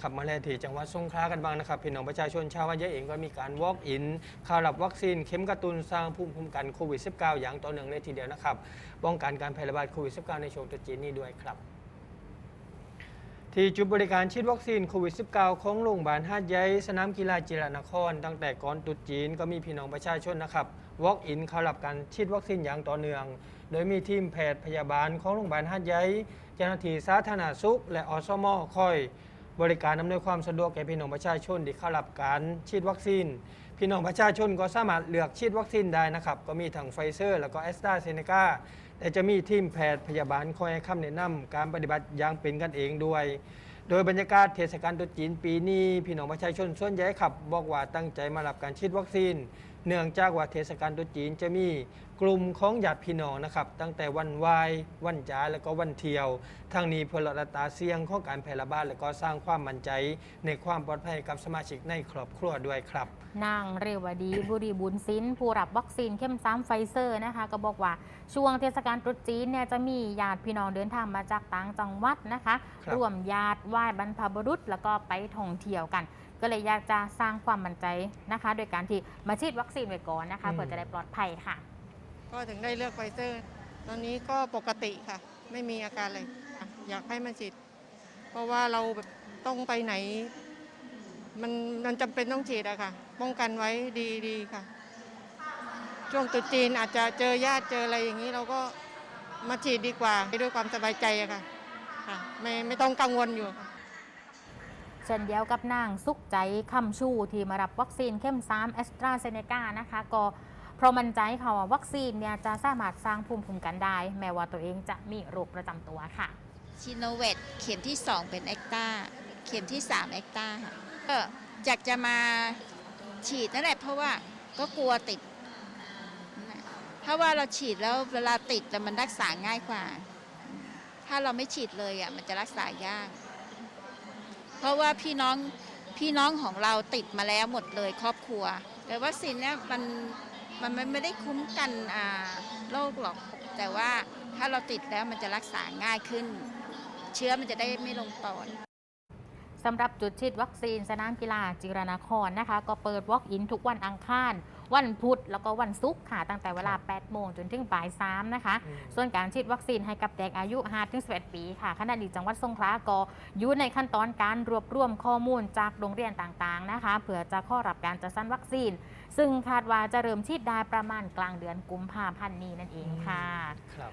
นะครับมาแลที่จังหวัดสงขลากันบ้างนะครับพี่น้องประชาชนชาววัดยะเองก็มีการ walk in เข้ารับวัคซีนเข็มกระตุนสร้างภูมิคุ้มกันโควิด -19 อย่างต่อเนื่องเลยทีเดียวนะครับป้องกันการแพร่ระบาดโควิด -19 ในช่วงตรุษจีนนี้ด้วยครับที่จุดบริการฉีดวัคซีนโควิด -19 ของโรงพยาบาลหาดใหญ่สนามกีฬาจิรนคร ตั้งแต่ก่อนตรุษจีนก็มีพี่น้องประชาชนนะครับ walk in เข้ารับการฉีดวัคซีนอย่างต่อเนื่อง โดยมีทีมแพทย์พยาบาลของโรงพยาบาลหาดใหญ่เจ้าหน้าที่สาธารณสุข และอสมคอย บริการอำนวยความสะดวกแก่พี่น้องประชาชนที่เข้ารับการฉีดวัคซีน พี่น้องประชาชนก็สามารถเลือกฉีดวัคซีนได้นะครับ ก็มีทั้งไฟเซอร์ แล้วก็แอสตราเซเนกาแต่จะมีทีมแพทย์พยาบาลคอยให้คำแนะนำการปฏิบัติอย่างเป็นกันเองด้วย โดยบรรยากาศเทศกาลตรุษจีนปีนี้ พี่น้องประชาชนส่วนใหญ่ขับ บอกว่าตั้งใจมารับการฉีดวัคซีนเนื่องจากว่าเทศกาลตรุษจีนจะมีกลุ่มของญาติพี่น้องนะครับ ตั้งแต่วันไหวายวันจ่ายแล้วก็วันเที่ยว ทั้งนี้เพื่อลดอัตราเสี่ยงของการแพร่ระบาดและก็สร้างความมั่นใจในความปลอดภัยกับสมาชิกในครอบครัวด้วยครับนางเรวดี บุรีบุญสินผู้รับวัคซีนเข้มซ้ำไฟเซอร์นะคะก็บอกว่าช่วงเทศกาลตรุษจีนเนี่ยจะมีญาติพี่น้องเดินทางมาจากต่างจังหวัดนะคะครับร่วมญาติไหว้บรรพบุรุษแล้วก็ไปท่องเที่ยวกัน ก็เลยอยากจะสร้างความมั่นใจนะคะ โดยการที่มาฉีดวัคซีนไว้ก่อนนะคะเพื่อจะได้ปลอดภัยค่ะ ก็ถึงได้เลือกไฟเซอร์ ตอนนี้ก็ปกติค่ะ ไม่มีอาการอะไรค่ะอยากให้มาฉีด เพราะว่าเราแบบต้องไปไหน มันมันจำเป็นต้องฉีดอะค่ะ ป้องกันไว้ดีดีค่ะ ช่วงตรุษจีนอาจจะเจอญาติเจออะไรอย่างนี้ เราก็มาฉีดดีกว่าด้วยความสบายใจอะค่ะค่ะ ไม่ไม่ต้องกังวลอยู่ค่ะเช่นเดียวกับนางสุขใจคำชูที่มารับวัคซีนเข้มซ้ำแอสตราเซเนกานะคะก็เพราะมั่นใจค่ะว่าวัคซีนเนี่ยจะสามารถสร้างภูมิคุ้มกันได้ แม้ว่าตัวเองจะมีโรคประจำตัวค่ะชิโนเวตเข็มที่ 2 เป็นแอคตาเข็มที่ 3 แอคตาค่ะก็อยากจะมาฉีดนั่นแหละเพราะว่าก็กลัวติดนั่นแหละว่าเราฉีดแล้วเวลาติดแล้วมันรักษาง่ายกว่า ถ้าเราไม่ฉีดเลยอะมันจะรักษายาก เพราะว่าพี่น้องพี่น้องของเราติดมาแล้วหมดเลยครอบครัว แต่วัคซีนเนี่ยมันมันไม่ได้คุ้มกันอ่าโรคหรอก แต่ว่าถ้าเราติดแล้วมันจะรักษาง่ายขึ้น เชื้อมันจะได้ไม่ลงปอดสำหรับจุดฉีดวัคซีนสนามกีฬาจิรนครนะคะ ก็เปิด Walk-in ทุกวันอังคาร วันพุธแล้วก็วันศุกร์ค่ะ ตั้งแต่เวลา 8 โมงจนถึงบ่าย3นะคะอืมส่วนการฉีดวัคซีนให้กับเด็กอายุ5-11 ปีค่ะขณะนี้จังหวัดสงขลาก็อยู่ในขั้นตอนการรวบรวมข้อมูลจากโรงเรียนต่างๆนะคะเพื่อจะเข้อรับการจัดสรรวัคซีน ซึ่งคาดว่าจะเริ่มฉีดได้ประมาณกลางเดือนกุมภาพันธ์นี้นั่นเองค่ะครับ